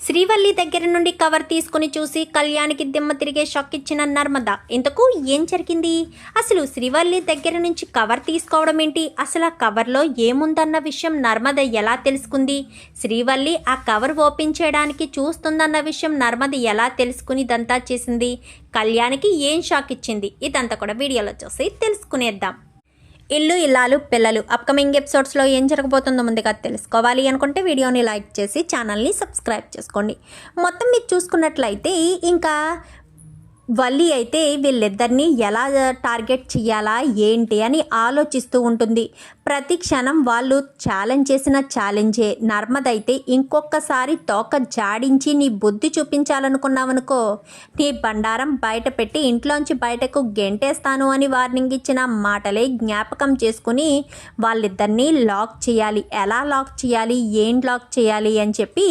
శ్రీవల్లి దగ్గర నుండి కవర్ తీసుకుని చూసి కళ్యాణికి దిమ్మ తిరిగే షాక్ ఇచ్చిన నర్మద ఇంతకు ఏం జరిగింది? అసలు శ్రీవల్లి దగ్గర నుంచి కవర్ తీసుకోవడం ఏంటి? అసలు ఆ కవర్లో ఏముందన్న విషయం నర్మద ఎలా తెలుసుకుంది? శ్రీవల్లి ఆ కవర్ ఓపెన్ చేయడానికి చూస్తుందన్న విషయం నర్మద ఎలా తెలుసుకుని ఇదంతా చేసింది? కళ్యాణికి ఏం షాక్ ఇచ్చింది? ఇదంతా కూడా వీడియోలో చూసి తెలుసుకునేద్దాం. ఇల్లు ఇల్లాలు పిల్లలు అప్కమింగ్ ఎపిసోడ్స్లో ఏం జరగబోతుందో ముందుగా తెలుసుకోవాలి అనుకుంటే వీడియోని లైక్ చేసి ఛానల్ని సబ్స్క్రైబ్ చేసుకోండి. మొత్తం మీరు చూసుకున్నట్లయితే ఇంకా వల్లి అయితే వీళ్ళిద్దరినీ ఎలా టార్గెట్ చేయాలా ఏంటి అని ఆలోచిస్తూ ఉంటుంది. ప్రతి క్షణం వాళ్ళు ఛాలెంజ్ చేసిన ఛాలెంజే నర్మదైతే ఇంకొకసారి తోక జాడించి నీ బుద్ధి చూపించాలనుకున్నావనుకో నీ బండారం బయట పెట్టి ఇంట్లోంచి బయటకు గెంటేస్తాను అని వార్నింగ్ ఇచ్చిన మాటలే జ్ఞాపకం చేసుకుని వాళ్ళిద్దరినీ లాక్ చేయాలి. ఎలా లాక్ చేయాలి ఏం లాక్ చేయాలి అని చెప్పి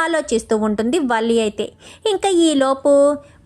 ఆలోచిస్తూ ఉంటుంది వల్లి అయితే. ఇంకా ఈలోపు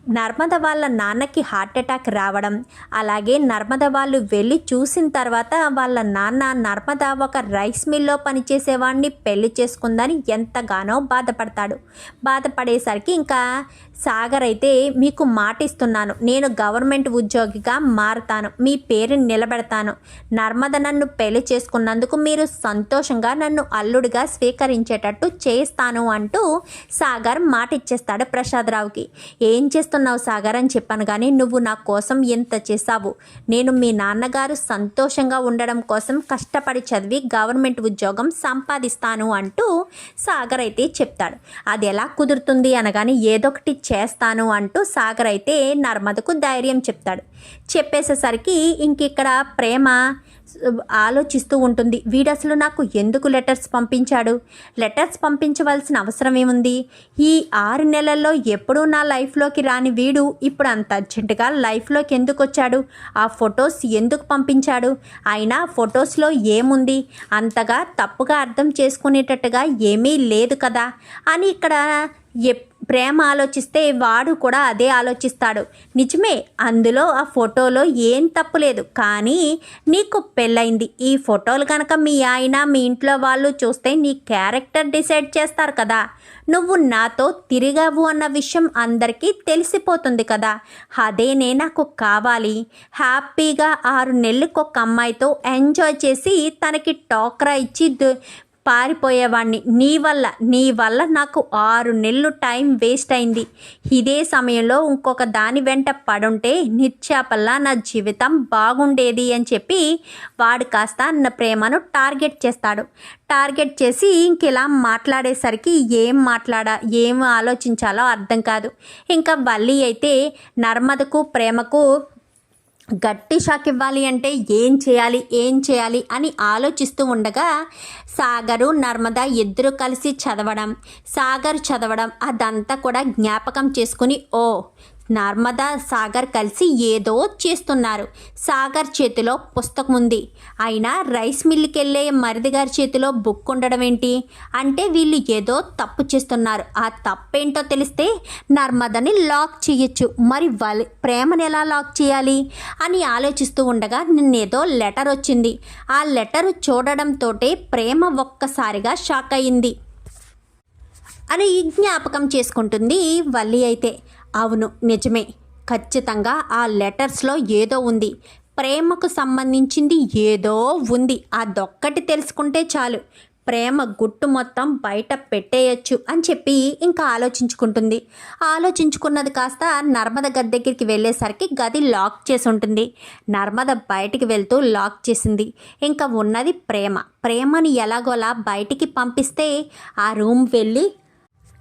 నర్మద వాళ్ళ నాన్నకి హార్ట్ అటాక్ రావడం అలాగే నర్మద వాళ్ళు వెళ్ళి చూసిన తర్వాత వాళ్ళ నాన్న నర్మద ఒక రైస్ మిల్లో పనిచేసేవాడిని పెళ్ళి చేసుకుందని ఎంతగానో బాధపడతాడు. బాధపడేసరికి ఇంకా సాగర్ అయితే మీకు మాట ఇస్తున్నాను నేను గవర్నమెంట్ ఉద్యోగిగా మారుతాను. మీ పేరుని నిలబెడతాను. నర్మద నన్ను పెళ్ళి చేసుకున్నందుకు మీరు సంతోషంగా నన్ను అల్లుడిగా స్వీకరించేటట్టు చేస్తాను అంటూ సాగర్ మాట ఇచ్చేస్తాడు ప్రసాదరావుకి ఏం చేస్తున్నావు సాగర్? అని చెప్పాను కానీ నువ్వు నా కోసం ఎంత చేశావు. నేను మీ నాన్నగారు సంతోషంగా ఉండడం కోసం కష్టపడి చదివి గవర్నమెంట్ ఉద్యోగం సంపాదిస్తాను అంటూ సాగర్ అయితే చెప్తాడు. అది ఎలా కుదురుతుంది? అనగానే ఏదొకటి చేస్తాను అంటూ సాగర్ అయితే నర్మదకు ధైర్యం చెప్తాడు. చెప్పేసేసరికి ఇంకిక్కడ ప్రేమ ఆలోచిస్తూ ఉంటుంది. వీడు అసలు నాకు ఎందుకు లెటర్స్ పంపించాడు? లెటర్స్ పంపించవలసిన అవసరం ఏముంది? ఈ ఆరు నెలల్లో ఎప్పుడూ నా లైఫ్లోకి రాని వీడు ఇప్పుడు అంత అర్జెంటుగా లైఫ్లోకి ఎందుకు వచ్చాడు? ఆ ఫొటోస్ ఎందుకు పంపించాడు? అయినా ఫొటోస్లో ఏముంది? అంతగా తప్పుగా అర్థం చేసుకునేటట్టుగా ఏమీ లేదు కదా? అని ఇక్కడ ఎప్ ప్రేమ ఆలోచిస్తే వాడు కూడా అదే ఆలోచిస్తాడు. నిజమే అందులో ఆ ఫోటోలో ఏం తప్పు లేదు. కానీ నీకు పెళ్ళైంది ఈ ఫోటోలు కనుక మీ ఆయన మీ ఇంట్లో వాళ్ళు చూస్తే నీ క్యారెక్టర్ డిసైడ్ చేస్తారు కదా. నువ్వు నాతో తిరిగావు అన్న విషయం అందరికీ తెలిసిపోతుంది కదా. అదేనే నాకు కావాలి. హ్యాపీగా ఆరు నెలలకు ఒక అమ్మాయితో ఎంజాయ్ చేసి తనకి టోక్రా ఇచ్చి పారిపోయేవాడిని నీ వల్ల నీ వల్ల నాకు ఆరు నెలలు టైం వేస్ట్ అయింది. ఇదే సమయంలో ఇంకొక దాని వెంట పడుంటే నిత్యాపల్లా నా జీవితం బాగుండేది అని చెప్పి వాడు కాస్త నా ప్రేమను టార్గెట్ చేస్తాడు. టార్గెట్ చేసి ఇంక ఇలా మాట్లాడేసరికి ఏం మాట్లాడా ఏం ఆలోచించాలో అర్థం కాదు. ఇంకా వల్లి అయితే నర్మదకు ప్రేమకు గట్టి షాక్ ఇవ్వాలి అంటే ఏం చేయాలి ఏం చేయాలి అని ఆలోచిస్తూ ఉండగా సాగరు నర్మద ఇద్దరు కలిసి చదవడం సాగర్ చదవడం అదంతా కూడా జ్ఞాపకం చేసుకుని ఓ నర్మదా సాగర్ కలిసి ఏదో చేస్తున్నారు. సాగర్ చేతిలో పుస్తకం ఉంది అయినా రైస్ మిల్లుకి వెళ్ళే మరిది గారి చేతిలో బుక్ ఉండడం ఏంటి అంటే వీళ్ళు ఏదో తప్పు చేస్తున్నారు. ఆ తప్పేంటో తెలిస్తే నర్మదని లాక్ చేయొచ్చు మరి వాళ్ళ ప్రేమను ఎలా లాక్ చేయాలి అని ఆలోచిస్తూ ఉండగా నిన్నేదో లెటర్ వచ్చింది. ఆ లెటర్ చూడడంతో ప్రేమ ఒక్కసారిగా షాక్ అయింది అని జ్ఞాపకం చేసుకుంటుంది వల్లి అయితే. అవును నిజమే. ఖచ్చితంగా ఆ లెటర్స్లో ఏదో ఉంది. ప్రేమకు సంబంధించింది ఏదో ఉంది. అదొక్కటి తెలుసుకుంటే చాలు. ప్రేమ గుట్టు మొత్తం బయట పెట్టేయచ్చు అని చెప్పి ఇంకా ఆలోచించుకుంటుంది. ఆలోచించుకున్నది కాస్త నర్మద గది దగ్గరికి వెళ్ళేసరికి గది లాక్ చేసి ఉంటుంది. నర్మద బయటికి వెళ్తూ లాక్ చేసింది. ఇంకా ఉన్నది ప్రేమ. ప్రేమని ఎలాగోలా బయటికి పంపిస్తే ఆ రూమ్ వెళ్ళి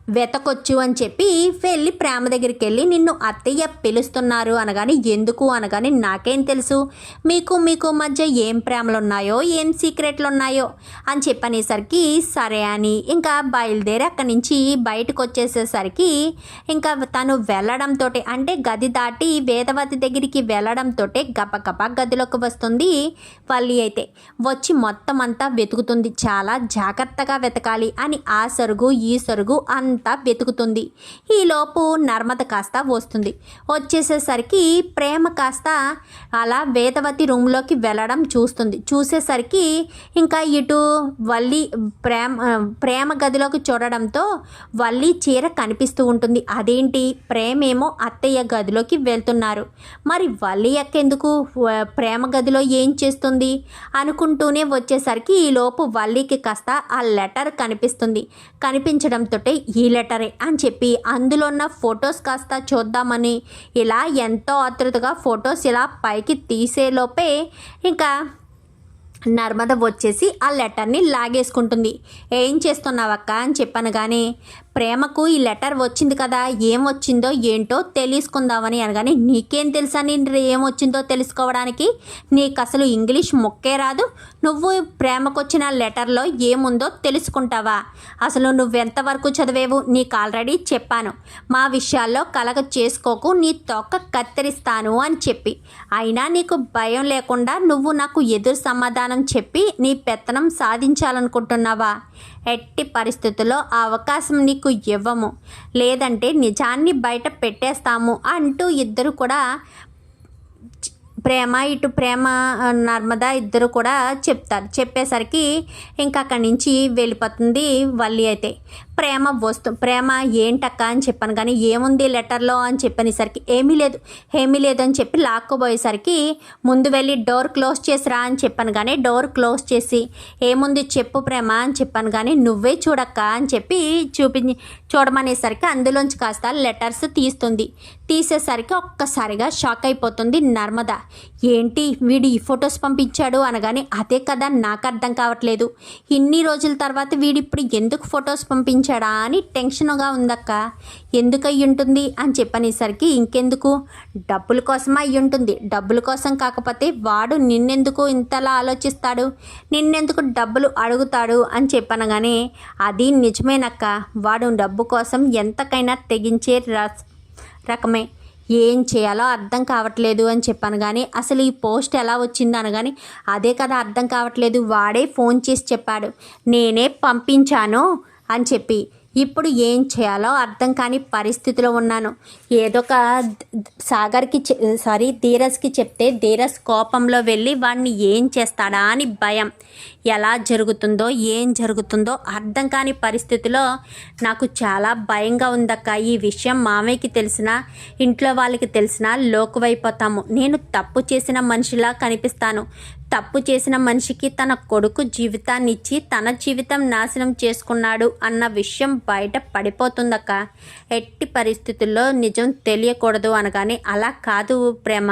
వెతకొచ్చు అని చెప్పి వెళ్ళి ప్రేమ దగ్గరికి వెళ్ళి నిన్ను అత్తయ్య పిలుస్తున్నారు అనగాని ఎందుకు అనగాని నాకేం తెలుసు. మీకు మీకు మధ్య ఏం ప్రేమలు ఉన్నాయో ఏం సీక్రెట్లు ఉన్నాయో అని చెప్పనేసరికి సరే అని. ఇంకా బయలుదేరి అక్కడి నుంచి బయటకు వచ్చేసేసరికి ఇంకా తను వెళ్ళడంతో అంటే గది దాటి వేదవతి దగ్గరికి వెళ్ళడంతో గపగప గదిలోకి వస్తుంది వల్లి అయితే. వచ్చి మొత్తం అంతా వెతుకుతుంది. చాలా జాగ్రత్తగా వెతకాలి అని ఆ సరుగు ఈ సరుగు అన్ అంతా వెతుకుతుంది. ఈలోపు నర్మద కాస్త వస్తుంది. వచ్చేసేసరికి ప్రేమ కాస్త అలా వేదవతి రూమ్లోకి వెళ్ళడం చూస్తుంది. చూసేసరికి ఇంకా ఇటు వల్లి ప్రేమ ప్రేమ గదిలోకి చూడడంతో వల్లి చీర కనిపిస్తూ ఉంటుంది. అదేంటి? ప్రేమేమో అత్తయ్య గదిలోకి వెళ్తున్నారు. మరి వల్లి ఎక్కెందుకు ప్రేమ గదిలో ఏం చేస్తుంది? అనుకుంటూనే వచ్చేసరికి ఈలోపు వల్లికి కాస్త ఆ లెటర్ కనిపిస్తుంది. కనిపించడంతో ఈ లెటరే అని చెప్పి అందులో ఉన్న ఫొటోస్ కాస్త చూద్దామని. ఇలా ఎంతో ఆతృతగా ఫొటోస్ ఇలా పైకి తీసేలోపే ఇంకా నర్మద వచ్చేసి ఆ లెటర్ని లాగేసుకుంటుంది. ఏం చేస్తున్నావక్క? అని చెప్పాను కానీ ప్రేమకు ఈ లెటర్ వచ్చింది కదా ఏం వచ్చిందో ఏంటో తెలుసుకుందామని అనగానే నీకేం తెలుసా నేను ఏం వచ్చిందో తెలుసుకోవడానికి? నీకు అసలు ఇంగ్లీష్ మొక్కే రాదు. నువ్వు ప్రేమకు వచ్చిన లెటర్లో ఏముందో తెలుసుకుంటావా? అసలు నువ్వెంతవరకు చదివేవు? నీకు ఆల్రెడీ చెప్పాను. మా విషయాల్లో కలగ చేసుకోకు నీ తొక్క కత్తిరిస్తాను అని చెప్పి. అయినా నీకు భయం లేకుండా నువ్వు నాకు ఎదురు సమాధానం చెప్పి నీ పెత్తనం సాధించాలనుకుంటున్నావా? ఎట్టి పరిస్థితుల్లో ఆ అవకాశం నీకు ఇవ్వము. లేదంటే నిజాన్ని బయట పెట్టేస్తాము అంటూ ఇద్దరు కూడా ప్రేమ ఇటు ప్రేమ నర్మదా నర్మద ఇద్దరు కూడా చెప్తారు. చెప్పేసరికి ఇంకా అక్కడి నుంచి వెళ్ళిపోతుంది వల్లి అయితే. ప్రేమ వస్తు ప్రేమ ఏంటక్క అని చెప్పాను కానీ ఏముంది లెటర్లో అని చెప్పనేసరికి ఏమీ లేదు ఏమీ లేదు అని చెప్పి లాక్కోబోయేసరికి ముందు వెళ్ళి డోర్ క్లోజ్ చేసిరా అని చెప్పాను కానీ డోర్ క్లోజ్ చేసి ఏముంది చెప్పు ప్రేమ అని చెప్పాను కానీ నువ్వే చూడక్క అని చెప్పి చూపించి చూడమనేసరికి అందులోంచి కాస్త లెటర్స్ తీస్తుంది. తీసేసరికి ఒక్కసారిగా షాక్ అయిపోతుంది నర్మద. ఏంటి వీడు ఈ ఫొటోస్ పంపించాడు అనగానే అదే కదా నాకు అర్థం కావట్లేదు. ఇన్ని రోజుల తర్వాత వీడిప్పుడు ఎందుకు ఫొటోస్ పంపించాడా అని టెన్షన్గా ఉందక్క. ఎందుకు అయ్యి ఉంటుంది అని చెప్పనేసరికి ఇంకెందుకు? డబ్బుల కోసం అయ్యి ఉంటుంది డబ్బుల కోసం కాకపోతే వాడు నిన్నెందుకు ఇంతలా ఆలోచిస్తాడు? నిన్నెందుకు డబ్బులు అడుగుతాడు అని చెప్పనగానే అది నిజమేనక్క. వాడు డబ్బు కోసం ఎంతకైనా తెగించే రకమే. ఏం చేయాలో అర్థం కావట్లేదు అని చెప్పాను కానీ అసలు ఈ పోస్ట్ ఎలా వచ్చింది అనగాని అదే కదా అర్థం కావట్లేదు వాడే ఫోన్ చేసి చెప్పాడు. నేనే పంపించాను అని చెప్పి. ఇప్పుడు ఏం చేయాలో అర్థం కాని పరిస్థితిలో ఉన్నాను. ఏదో ఒక సాగర్కి చె- సారీ ధీరజ్కి చెప్తే ధీరజ్ కోపంలో వెళ్ళి వాడిని ఏం చేస్తాడా అని భయం. ఎలా జరుగుతుందో ఏం జరుగుతుందో అర్థం కాని పరిస్థితిలో నాకు చాలా భయంగా ఉందక్క. ఈ విషయం మామయ్యకి తెలిసినా ఇంట్లో వాళ్ళకి తెలిసినా లోకువైపోతాము. నేను తప్పు చేసిన మనిషిలా కనిపిస్తాను. తప్పు చేసిన మనిషికి తన కొడుకు జీవితాన్ని ఇచ్చి తన జీవితం నాశనం చేసుకున్నాడు అన్న విషయం బయట పడిపోతుందక్క. ఎట్టి పరిస్థితుల్లో నిజం తెలియకూడదు అనగానే అలా కాదు ప్రేమ.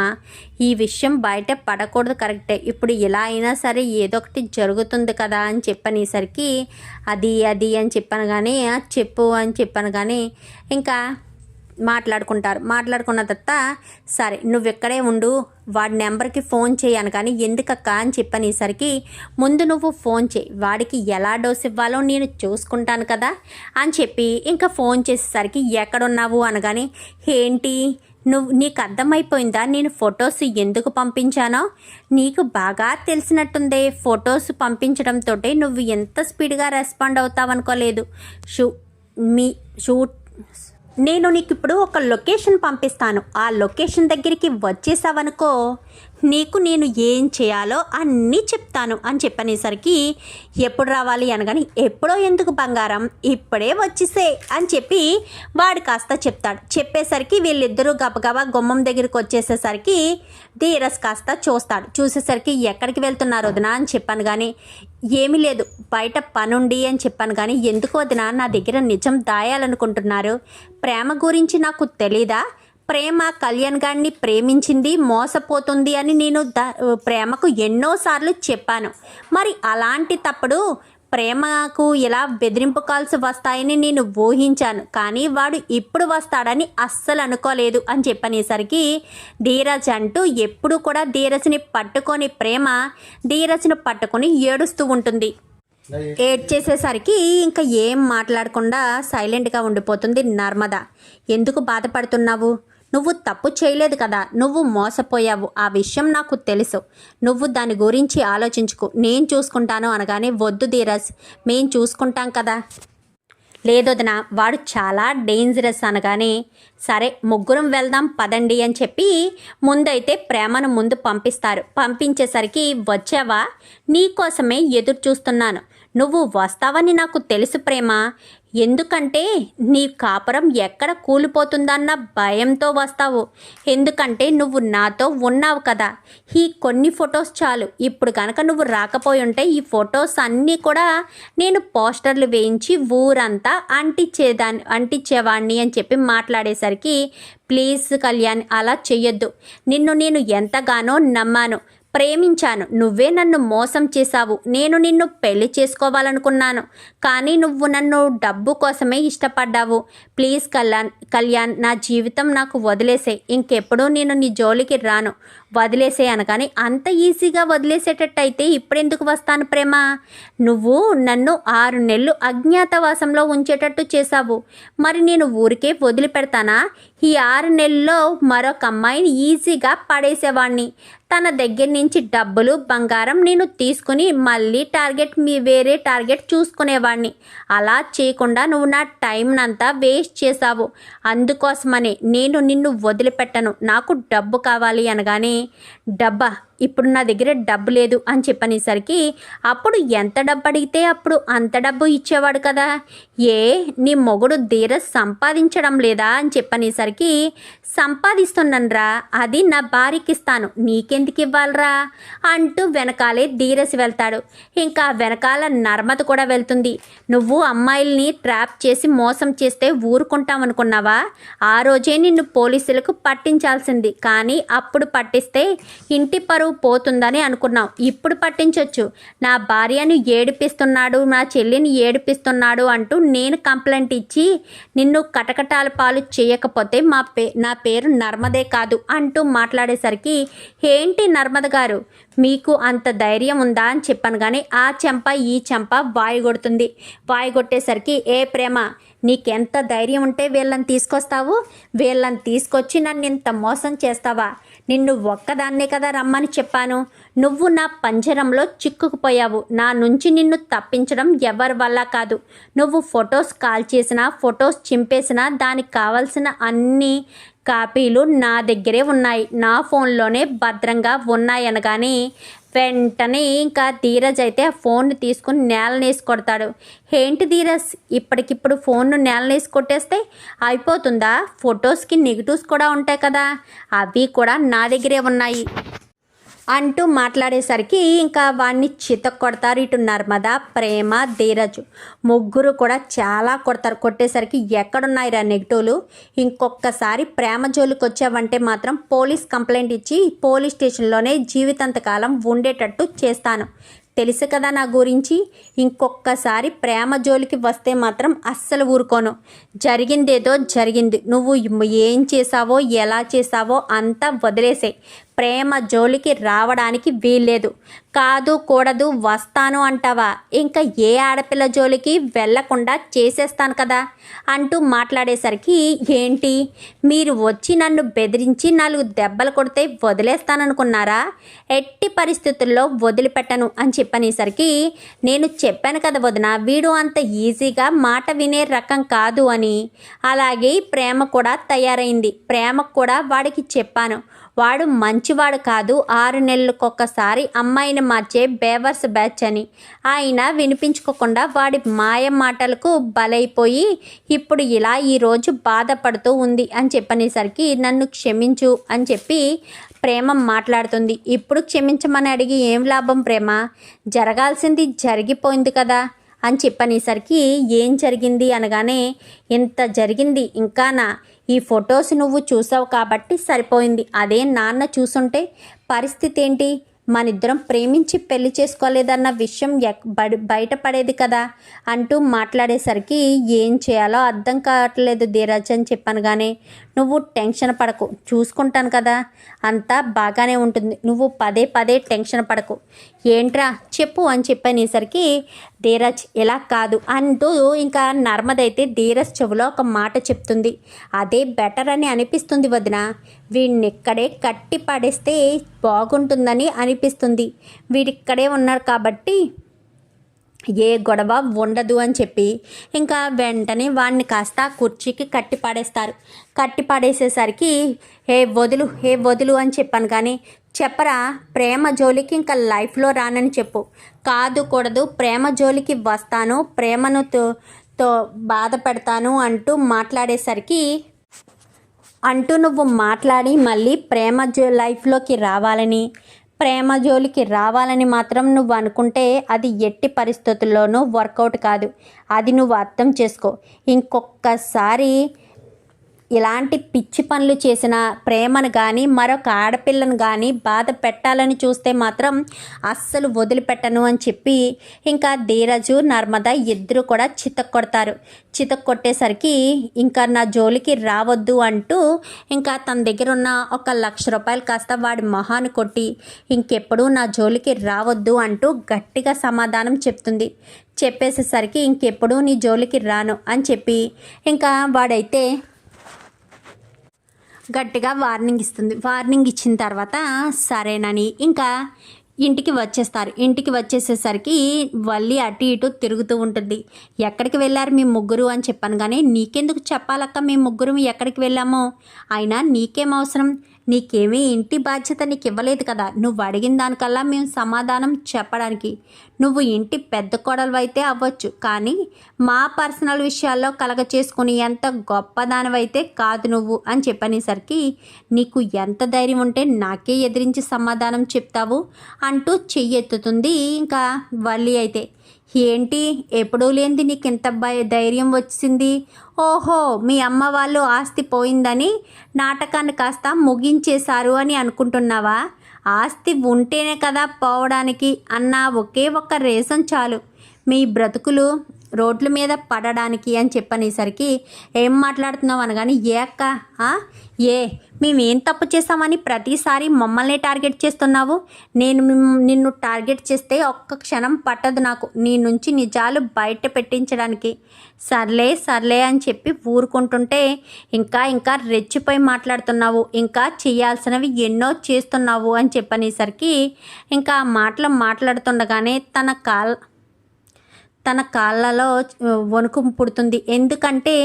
ఈ విషయం బయట పడకూడదు కరెక్టే. ఇప్పుడు ఇలా అయినా సరే ఏదో ఒకటి జరుగుతుంది కదా అని చెప్పనేసరికి అది అది అని చెప్పాను కానీ చెప్పు అని చెప్పాను కానీ ఇంకా మాట్లాడుకుంటారు. మాట్లాడుకున్న తర్వాత సరే నువ్వు ఇక్కడే ఉండు. వాడి నెంబర్కి ఫోన్ చేయను కానీ ఎందుకక్క అని చెప్పనేసరికి ముందు నువ్వు ఫోన్ చేయి వాడికి ఎలా డోస్ ఇవ్వాలో నేను చూసుకుంటాను కదా అని చెప్పి ఇంకా ఫోన్ చేసేసరికి ఎక్కడున్నావు? అనగానే ఏంటి? నువ్వు నీకు అర్థమైపోయిందా? నేను ఫొటోస్ ఎందుకు పంపించానో? నీకు బాగా తెలిసినట్టుందే ఫొటోస్ పంపించడంతో నువ్వు ఎంత స్పీడ్గా రెస్పాండ్ అవుతావు అనుకోలేదు షూ మీ షూట్ నేను నీకు ఇప్పుడు ఒక లొకేషన్ పంపిస్తాను. ఆ లొకేషన్ దగ్గరికి వచ్చేసావనుకో నీకు నేను ఏం చేయాలో అన్నీ చెప్తాను అని చెప్పనేసరికి ఎప్పుడు రావాలి అనగాని ఎప్పుడో ఎందుకు బంగారం? ఇప్పుడే వచ్చేసే అని చెప్పి వాడు కాస్త చెప్తాడు. చెప్పేసరికి వీళ్ళిద్దరూ గబగబా గుమ్మం దగ్గరికి వచ్చేసేసరికి ధీరస్ కాస్త చూస్తాడు. చూసేసరికి ఎక్కడికి వెళ్తున్నారు వదిన అని చెప్పాను కానీ ఏమీ లేదు. బయట పనుండి అని చెప్పాను కానీ ఎందుకు వదిన నా దగ్గర నిజం దాయాలనుకుంటున్నారు? ప్రేమ గురించి నాకు తెలీదా? ప్రేమ కళ్యాణ్ గారిని ప్రేమించింది మోసపోతుంది అని నేను ద ప్రేమకు ఎన్నోసార్లు చెప్పాను. మరి అలాంటి తప్పుడు ప్రేమకు ఇలా బెదిరింపు కాల్స్ వస్తాయని నేను ఊహించాను. కానీ వాడు ఇప్పుడు వస్తాడని అస్సలు అనుకోలేదు అని చెప్పనేసరికి ధీరజ్ అంటూ ఎప్పుడు కూడా ధీరజ్ని పట్టుకొని ప్రేమ ధీరజ్ను పట్టుకొని ఏడుస్తూ ఉంటుంది. ఏడ్ చేసేసరికి ఇంకా ఏం మాట్లాడకుండా సైలెంట్గా ఉండిపోతుంది నర్మద. ఎందుకు బాధపడుతున్నావు? నువ్వు తప్పు చేయలేదు కదా నువ్వు మోసపోయావు. ఆ విషయం నాకు తెలుసు. నువ్వు దాని గురించి ఆలోచించుకు. నేను చూసుకుంటాను అనగానే వద్దు ధీరజ్ మేం చూసుకుంటాం కదా. లేదొదిన వాడు చాలా డేంజరస్ అనగానే సరే ముగ్గురం వెళ్దాం పదండి అని చెప్పి ముందైతే ప్రేమను ముందు పంపిస్తారు. పంపించేసరికి వచ్చావా? నీకోసమే ఎదురు చూస్తున్నాను. నువ్వు వస్తావని నాకు తెలుసు ప్రేమ. ఎందుకంటే నీ కాపురం ఎక్కడ కూలిపోతుందన్న భయంతో వస్తావు. ఎందుకంటే నువ్వు నాతో ఉన్నావు కదా. ఈ కొన్ని ఫొటోస్ చాలు. ఇప్పుడు కనుక నువ్వు రాకపోయి ఉంటే ఈ ఫొటోస్ అన్నీ కూడా నేను పోస్టర్లు వేయించి ఊరంతా అంటించేదాన్ని అంటించేవాడిని అని చెప్పి మాట్లాడేసరికి ప్లీజ్ కళ్యాణ్ అలా చెయ్యొద్దు. నిన్ను నేను ఎంతగానో నమ్మాను. ప్రేమించాను. నువ్వే నన్ను మోసం చేశావు. నేను నిన్ను పెళ్ళి చేసుకోవాలనుకున్నాను. కానీ నువ్వు నన్ను డబ్బు కోసమే ఇష్టపడ్డావు. ప్లీజ్ కళ్యాణ్ కళ్యాణ్ నా జీవితం నాకు వదిలేసే ఇంకెప్పుడూ నేను నీ జోలికి రాను. వదిలేసే అనగానే అంత ఈజీగా వదిలేసేటట్టయితే ఇప్పుడెందుకు వస్తాను ప్రేమ? నువ్వు నన్ను ఆరు నెలలు అజ్ఞాతవాసంలో ఉంచేటట్టు చేశావు. మరి నేను ఊరికే వదిలిపెడతానా? ఈ ఆరు నెలల్లో మరొక అమ్మాయిని ఈజీగా పడేసేవాణ్ణి. తన దగ్గర నుంచి డబ్బులు బంగారం నేను తీసుకుని మళ్ళీ టార్గెట్ మీ వేరే టార్గెట్ చూసుకునేవాడిని అలా చేయకుండా నువ్వు నా టైంనంతా వేస్ట్ చేశావు. అందుకోసమనే నేను నిన్ను వదిలిపెట్టను. నాకు డబ్బు కావాలి అనగానే డబ్బా ఇప్పుడు నా దగ్గర డబ్బు లేదు అని చెప్పనేసరికి అప్పుడు ఎంత డబ్బు అడిగితే అప్పుడు అంత డబ్బు ఇచ్చేవాడు కదా? ఏ నీ మొగుడు ధీర సంపాదించడం లేదా? అని చెప్పనేసరికి సంపాదిస్తున్నానరా అది నా భార్యకిస్తాను. నీకే ఎందుకు ఇవ్వాలరా అంటూ వెనకాలే ధీరసి వెళ్తాడు. ఇంకా వెనకాల నర్మద కూడా వెళ్తుంది. నువ్వు అమ్మాయిల్ని ట్రాప్ చేసి మోసం చేస్తే ఊరుకుంటామనుకున్నావా ఆ రోజే నిన్ను పోలీసులకు పట్టించాల్సింది. కానీ అప్పుడు పట్టిస్తే ఇంటి పరువు పోతుందని అనుకున్నావు. ఇప్పుడు పట్టించవచ్చు నా భార్యను ఏడిపిస్తున్నాడు నా చెల్లిని ఏడిపిస్తున్నాడు అంటూ నేను కంప్లైంట్ ఇచ్చి నిన్ను కటకటాల పాలు చేయకపోతే మా పే నా పేరు నర్మదే కాదు అంటూ మాట్లాడేసరికి ఏంటి నర్మద గారు? మీకు అంత ధైర్యం ఉందా అని చెప్పాను కానీ ఆ చెంప ఈ చెంప వాయిగొడుతుంది వాయి కొట్టేసరికి ఏ ప్రేమ నీకెంత ధైర్యం ఉంటే వీళ్ళని తీసుకొస్తావు? వీళ్ళని తీసుకొచ్చి నన్ను ఇంత మోసం చేస్తావా? నిన్ను ఒక్కదాన్నే కదా రమ్మని చెప్పాను. నువ్వు నా పంజరంలో చిక్కుకుపోయావు. నా నుంచి నిన్ను తప్పించడం ఎవరి వల్ల కాదు. నువ్వు ఫొటోస్ కాల్ చేసినా ఫొటోస్ చింపేసినా దానికి కావాల్సిన అన్నీ కాపీలు నా దగ్గరే ఉన్నాయి. నా ఫోన్లోనే భద్రంగా ఉన్నాయి అనగానే వెంటనే ఇంకా ధీరజ్ అయితే ఆ ఫోన్ని తీసుకుని నేలనేసి కొడతాడు. ఏంటి ధీరజ్? ఇప్పటికిప్పుడు ఫోన్ను నేలనేసి కొట్టేస్తే అయిపోతుందా? ఫొటోస్కి నెగిటివ్స్ కూడా ఉంటాయి కదా. అవి కూడా నా దగ్గరే ఉన్నాయి. అంటూ మాట్లాడేసరికి ఇంకా వాడిని చిత కొడతారు ఇటు నర్మద ప్రేమ ధీరజ్ ముగ్గురు కూడా చాలా కొడతారు. కొట్టేసరికి ఎక్కడున్నాయి రా నెగిటివ్లు ఇంకొకసారి ప్రేమ జోలికి వచ్చావంటే మాత్రం పోలీస్ కంప్లైంట్ ఇచ్చి పోలీస్ స్టేషన్లోనే జీవితాంతకాలం ఉండేటట్టు చేస్తాను. తెలుసు కదా నా గురించి? ఇంకొకసారి ప్రేమ జోలికి వస్తే మాత్రం అస్సలు ఊరుకోను. జరిగిందేదో జరిగింది. నువ్వు ఏం చేసావో ఎలా చేసావో అంతా వదిలేసే ప్రేమ జోలికి రావడానికి వీల్లేదు. కాదు కూడదు వస్తాను అంటావా? ఇంకా ఏ ఆడపిల్ల జోలికి వెళ్ళకుండా చేసేస్తాను కదా? అంటూ మాట్లాడేసరికి ఏంటి? మీరు వచ్చి నన్ను బెదిరించి నాలుగు దెబ్బలు కొడితే వదిలేస్తాననుకున్నారా? ఎట్టి పరిస్థితుల్లో వదిలిపెట్టను అని చెప్పనేసరికి నేను చెప్పాను కదా వదిన వీడు అంత ఈజీగా మాట వినే రకం కాదు అని. అలాగే ప్రేమ కూడా తయారైంది. ప్రేమకు కూడా వాడికి చెప్పాను. వాడు మంచివాడు కాదు. ఆరు నెలలకొకసారి అమ్మాయిని మార్చే బేవర్స్ బ్యాచ్ అని. ఆయన వినిపించుకోకుండా వాడి మాయ మాటలకు బలైపోయి ఇప్పుడు ఇలా ఈరోజు బాధపడుతూ ఉంది అని చెప్పనేసరికి నన్ను క్షమించు అని చెప్పి ప్రేమ మాట్లాడుతుంది. ఇప్పుడు క్షమించమని అడిగి ఏం లాభం ప్రేమ? జరగాల్సింది జరిగిపోయింది కదా అని చెప్పనేసరికి ఏం జరిగింది అనగానే ఇంత జరిగింది ఇంకానా ఈ ఫొటోస్ నువ్వు చూసావు కాబట్టి సరిపోయింది. అదే నాన్న చూసుంటే పరిస్థితి ఏంటి మనిద్దరం ప్రేమించి పెళ్ళి చేసుకోలేదన్న విషయం ఎక్ బడి బయటపడేది కదా అంటూ మాట్లాడేసరికి ఏం చేయాలో అర్థం కావట్లేదు ధీరజ్ అని చెప్పాను కానీ నువ్వు టెన్షన్ పడకు. చూసుకుంటాను కదా. అంతా బాగానే ఉంటుంది. నువ్వు పదే పదే టెన్షన్ పడకు. ఏంట్రా? చెప్పు అని చెప్పనేసరికి ధీరజ్ ఇలా కాదు. అంటూ ఇంకా నర్మదైతే ధీరజ్ చెవిలో ఒక మాట చెప్తుంది. అదే బెటర్ అని అనిపిస్తుంది వదిన. వీడిని ఇక్కడే కట్టి పడేస్తే బాగుంటుందని అనిపిస్తుంది. వీడిక్కడే ఉన్నాడు కాబట్టి ఏ గొడవ ఉండదు అని చెప్పి ఇంకా వెంటనే వాడిని కాస్త కుర్చీకి కట్టి పాడేస్తారు. కట్టి పాడేసేసరికి ఏ వదులు ఏ వదులు అని చెప్పాను కానీ చెప్పరా ప్రేమ జోలికి ఇంకా లైఫ్లో రానని చెప్పు. కాదు కూడదు ప్రేమ జోలికి వస్తాను ప్రేమను తో బాధ పెడతాను అంటూ మాట్లాడేసరికి అంటూ నువ్వు మాట్లాడి మళ్ళీ ప్రేమ జో లైఫ్లోకి రావాలని ప్రేమ జోలికి రావాలని మాత్రం నువ్వు అనుకుంటే అది ఎట్టి పరిస్థితుల్లోనూ వర్కౌట్ కాదు. అది నువ్వు అర్థం చేసుకో. ఇంకొకసారి ఇలాంటి పిచ్చి పనులు చేసిన ప్రేమను కానీ మరొక ఆడపిల్లను కానీ బాధ పెట్టాలని చూస్తే మాత్రం అస్సలు వదిలిపెట్టను అని చెప్పి ఇంకా ధీరజు నర్మద ఇద్దరు కూడా చితక్ కొడతారు చితక్ కొట్టేసరికి ఇంకా నా జోలికి రావద్దు అంటూ ఇంకా తన దగ్గర ఉన్న ఒక లక్ష రూపాయలు కాస్త వాడి మొహాన్ని కొట్టి ఇంకెప్పుడు నా జోలికి రావద్దు అంటూ గట్టిగా సమాధానం చెప్తుంది. చెప్పేసేసరికి ఇంకెప్పుడు నీ జోలికి రాను అని చెప్పి ఇంకా వాడైతే గట్టిగా వార్నింగ్ ఇస్తుంది. వార్నింగ్ ఇచ్చిన తర్వాత సరేనని ఇంకా ఇంటికి వచ్చేస్తారు. ఇంటికి వచ్చేసేసరికి వల్లి అటు ఇటు తిరుగుతూ ఉంటుంది. ఎక్కడికి వెళ్ళారు మీ ముగ్గురు అని చెప్పాను కానీ నీకెందుకు చెప్పాలక్క మీ ముగ్గురు? ఎక్కడికి వెళ్ళామో? అయినా నీకేం అవసరం? నీకేమీ ఇంటి బాధ్యత నీకు ఇవ్వలేదు కదా. నువ్వు అడిగిన దానికల్లా మేము సమాధానం చెప్పడానికి. నువ్వు ఇంటి పెద్ద కోడలు అయితే అవ్వచ్చు. కానీ మా పర్సనల్ విషయాల్లో కలగ చేసుకుని ఎంత గొప్పదానివైతే కాదు నువ్వు అని చెప్పనేసరికి నీకు ఎంత ధైర్యం ఉంటే నాకే ఎదిరించి సమాధానం చెప్తావు అంటూ చెయ్యెత్తుతుంది ఇంకా వల్లి అయితే. ఏంటి? ఎప్పుడూ లేనిది నీకు ఇంత భయ ధైర్యం వచ్చింది? ఓహో మీ అమ్మ వాళ్ళు ఆస్తి పోయిందని నాటకాన్ని కాస్త ముగించేశారు అని అనుకుంటున్నావా? ఆస్తి ఉంటేనే కదా పోవడానికి అన్న ఒకే ఒక్క రీజన్ చాలు. మీ బ్రతుకులు రోడ్ల మీద పడడానికి అని చెప్పనేసరికి ఏం మాట్లాడుతున్నావు? అనగాని ఏ అక్క ఏ? మేమేం తప్పు చేస్తామని ప్రతిసారి మమ్మల్ని టార్గెట్ చేస్తున్నావు? నేను నిన్ను టార్గెట్ చేస్తే ఒక్క క్షణం పట్టదు నాకు. నీ నుంచి నిజాలు బయట పెట్టించడానికి. సర్లే సర్లే అని చెప్పి ఊరుకుంటుంటే ఇంకా ఇంకా రెచ్చిపోయి మాట్లాడుతున్నావు. ఇంకా చేయాల్సినవి ఎన్నో చేస్తున్నావు అని చెప్పనేసరికి ఇంకా మాటలు మాట్లాడుతుండగానే తన కాల్ తన కాళ్ళలో ఆ, వణుకు పుడుతుంది. ఎందుకంటే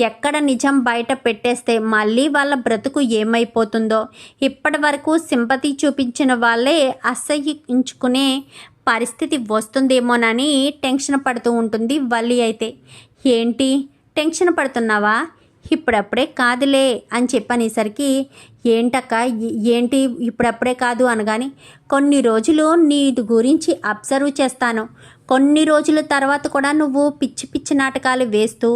ఎక్కడ నిజం బయట పెట్టేస్తే మళ్ళీ వాళ్ళ బ్రతుకు ఏమైపోతుందో. ఇప్పటి వరకు సింపతి చూపించిన వాళ్ళే అసహ్యించుకునే పరిస్థితి వస్తుందేమోనని టెన్షన్ పడుతూ ఉంటుంది వల్లి అయితే. ఏంటి? టెన్షన్ పడుతున్నావా? ఇప్పుడప్పుడే కాదులే అని చెప్పనేసరికి ఏంటక్క? ఏంటి ఇప్పుడప్పుడే కాదు అనగాని కొన్ని రోజులు నీ గురించి అబ్జర్వ్ చేస్తాను. కొన్ని రోజుల తర్వాత కూడా నువ్వు పిచ్చి పిచ్చి నాటకాలు వేస్తూ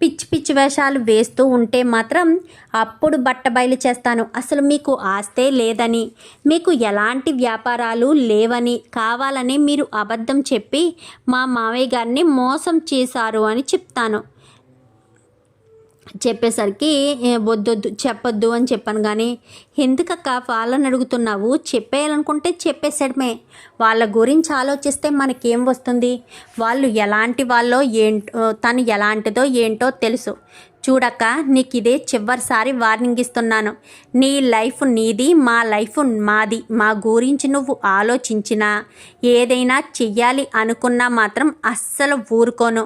పిచ్చి పిచ్చి వేషాలు వేస్తూ ఉంటే మాత్రం అప్పుడు బట్ట బయలు చేస్తాను. అసలు మీకు ఆస్తే లేదని మీకు ఎలాంటి వ్యాపారాలు లేవని కావాలని మీరు అబద్ధం చెప్పి మా మావయ్య గారిని మోసం చేశారు అని చెప్తాను. చెప్పేసరికి వద్దొద్దు చెప్పొద్దు అని చెప్పాను. కానీ ఎందుకక్క వాళ్ళని అడుగుతున్నావు? చెప్పేయాలనుకుంటే చెప్పేసడమే వాళ్ళ గురించి ఆలోచిస్తే మనకేం వస్తుంది? వాళ్ళు ఎలాంటి వాళ్ళో ఏంటో తను ఎలాంటిదో ఏంటో తెలుసు. చూడక్క నీకు ఇదే చివరిసారి వార్నింగ్ ఇస్తున్నాను. నీ లైఫ్ నీది మా లైఫ్ మాది. మా గురించి నువ్వు ఆలోచించినా ఏదైనా చెయ్యాలి అనుకున్నా మాత్రం అస్సలు ఊరుకోను.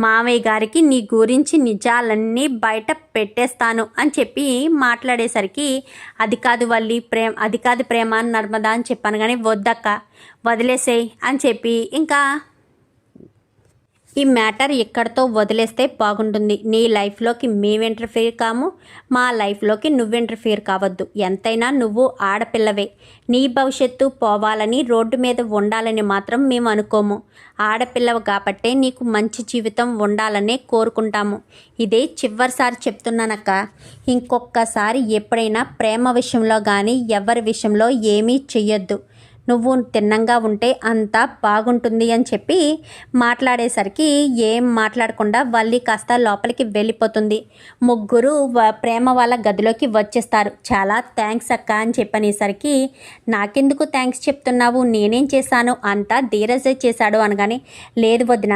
మామయ్య గారికి నీ గురించి నిజాలన్నీ బయట పెట్టేస్తాను అని చెప్పి మాట్లాడేసరికి అది కాదు వల్లి ప్రేమ అది కాదు ప్రేమ నర్మదా అని చెప్పాను కానీ వద్దక్క వదిలేసేయ్ అని చెప్పి ఇంకా ఈ మ్యాటర్ ఇక్కడతో వదిలేస్తే బాగుంటుంది? నీ లైఫ్లోకి మేము ఇంటర్ఫియర్ కాము? మా లైఫ్లోకి నువ్వు ఇంటర్ఫియర్ కావద్దు. ఎంతైనా నువ్వు ఆడపిల్లవే. నీ భవిష్యత్తు పోవాలని రోడ్డు మీద ఉండాలని మాత్రం మేము అనుకోము. ఆడపిల్లవ కాబట్టే నీకు మంచి జీవితం ఉండాలనే కోరుకుంటాము. ఇదే చివరిసారి చెప్తున్నానక్క. ఇంకొకసారి ఎప్పుడైనా ప్రేమ విషయంలో కానీ ఎవరి విషయంలో ఏమీ చెయ్యొద్దు. నువ్వు తిన్నంగా ఉంటే అంతా బాగుంటుంది అని చెప్పి మాట్లాడేసరికి ఏం మాట్లాడకుండా వల్లి కాస్త లోపలికి వెళ్ళిపోతుంది. ముగ్గురు ప్రేమ వాళ్ళ గదిలోకి వచ్చేస్తారు. చాలా థ్యాంక్స్ అక్క అని చెప్పనేసరికి నాకెందుకు థ్యాంక్స్ చెప్తున్నావు? నేనేం చేశాను? అంతా ధీరజే చేశాడు అనగానే లేదు వదిన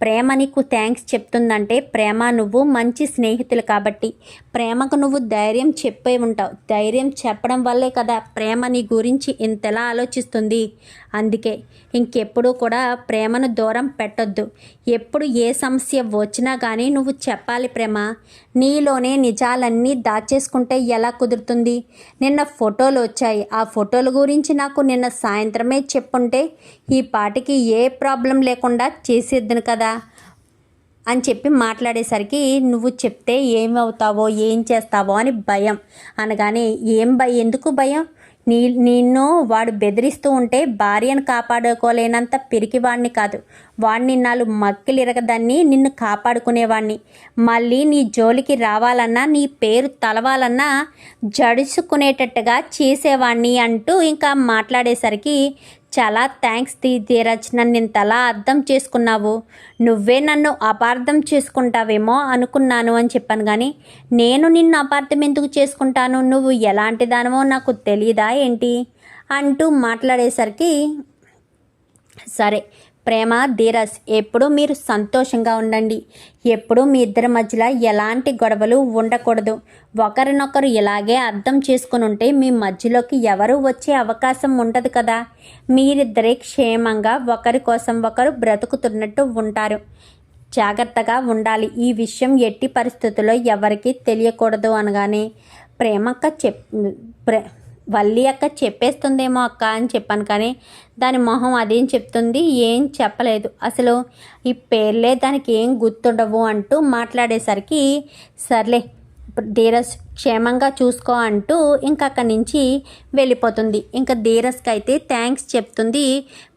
ప్రేమ నీకు థ్యాంక్స్ చెప్తుందంటే ప్రేమ నువ్వు మంచి స్నేహితులు కాబట్టి ప్రేమకు నువ్వు ధైర్యం చెప్పే ఉంటావు. ధైర్యం చెప్పడం వల్లే కదా ప్రేమ నీ గురించి ఇంతలా ఆలోచిస్తుంది. అందుకే ఇంకెప్పుడు కూడా ప్రేమను దూరం పెట్టొద్దు. ఎప్పుడు ఏ సమస్య వచ్చినా కానీ నువ్వు చెప్పాలి ప్రేమ. నీలోనే నిజాలన్నీ దాచేసుకుంటే ఎలా కుదురుతుంది? నిన్న ఫోటోలు వచ్చాయి. ఆ ఫోటోల గురించి నాకు నిన్న సాయంత్రమే చెప్పుంటే ఈ పాటికి ఏ ప్రాబ్లం లేకుండా చేసేద్దును కదా అని చెప్పి మాట్లాడేసరికి నువ్వు చెప్తే ఏమవుతావో ఏం చేస్తావో అని భయం. అనగానే ఏం భయం? ఎందుకు భయం? నీ నిన్ను వాడు బెదిరిస్తూ ఉంటే భార్యను కాపాడుకోలేనంత పిరికివాడిని కాదు. వాడిని నాలుగు మక్కిలిరగదాన్ని నిన్ను కాపాడుకునేవాణ్ణి. మళ్ళీ నీ జోలికి రావాలన్నా నీ పేరు తలవాలన్నా జడుచుకునేటట్టుగా చేసేవాణ్ణి అంటూ ఇంకా మాట్లాడేసరికి చాలా థ్యాంక్స్ ధీ ధీరజ్. నన్ను ఇంతలా అర్థం చేసుకున్నావు. నువ్వే నన్ను అపార్థం చేసుకుంటావేమో అనుకున్నాను అని చెప్పాను కానీ నేను నిన్ను అపార్థం ఎందుకు చేసుకుంటాను? నువ్వు ఎలాంటి దానమో నాకు తెలియదా ఏంటి? అంటూ మాట్లాడేసరికి సరే ప్రేమ ధీరస్ ఎప్పుడూ మీరు సంతోషంగా ఉండండి. ఎప్పుడూ మీ ఇద్దరి మధ్యలో ఎలాంటి గొడవలు ఉండకూడదు. ఒకరినొకరు ఇలాగే అర్థం చేసుకుని ఉంటే మీ మధ్యలోకి ఎవరు వచ్చే అవకాశం ఉండదు కదా. మీరిద్దరే క్షేమంగా ఒకరి కోసం ఒకరు బ్రతుకుతున్నట్టు ఉంటారు. జాగ్రత్తగా ఉండాలి. ఈ విషయం ఎట్టి పరిస్థితుల్లో ఎవరికీ తెలియకూడదు అనగానే ప్రేమక్క చెప్ ప్రే వల్లి అక్క చెప్పేస్తుందేమో అక్క అని చెప్పాను కానీ దాని మొహం అదేం చెప్తుంది? ఏం చెప్పలేదు. అసలు ఈ పేర్లే దానికి ఏం గుర్తుండవు అంటూ మాట్లాడేసరికి సర్లే ధీరజ్ క్షేమంగా చూసుకో అంటూ ఇంకా అక్కడి నుంచి వెళ్ళిపోతుంది. ఇంకా ధీరజ్కి అయితే థ్యాంక్స్ చెప్తుంది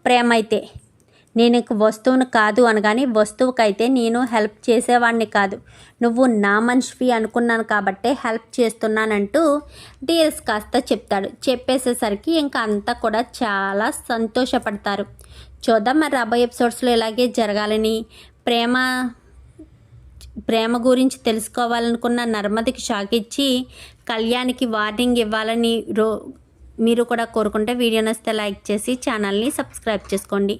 ప్రేమ అయితే నేను వస్తువును కాదు అనగానే వస్తువుకైతే నేను హెల్ప్ చేసేవాడిని కాదు. నువ్వు నా మనిషివి అనుకున్నాను కాబట్టే హెల్ప్ చేస్తున్నానంటూ డీఎస్ కాస్త చెప్తాడు. చెప్పేసేసరికి ఇంకా అంతా కూడా చాలా సంతోషపడతారు. చూద్దాం మరి రాబోయే ఎపిసోడ్స్లో ఇలాగే జరగాలని. ప్రేమ ప్రేమ గురించి తెలుసుకోవాలనుకున్న నర్మదికి షాక్ ఇచ్చి కళ్యాణ్కి వార్నింగ్ ఇవ్వాలని రో మీరు కూడా కోరుకుంటే వీడియో నచ్చితే లైక్ చేసి ఛానల్ని సబ్స్క్రైబ్ చేసుకోండి.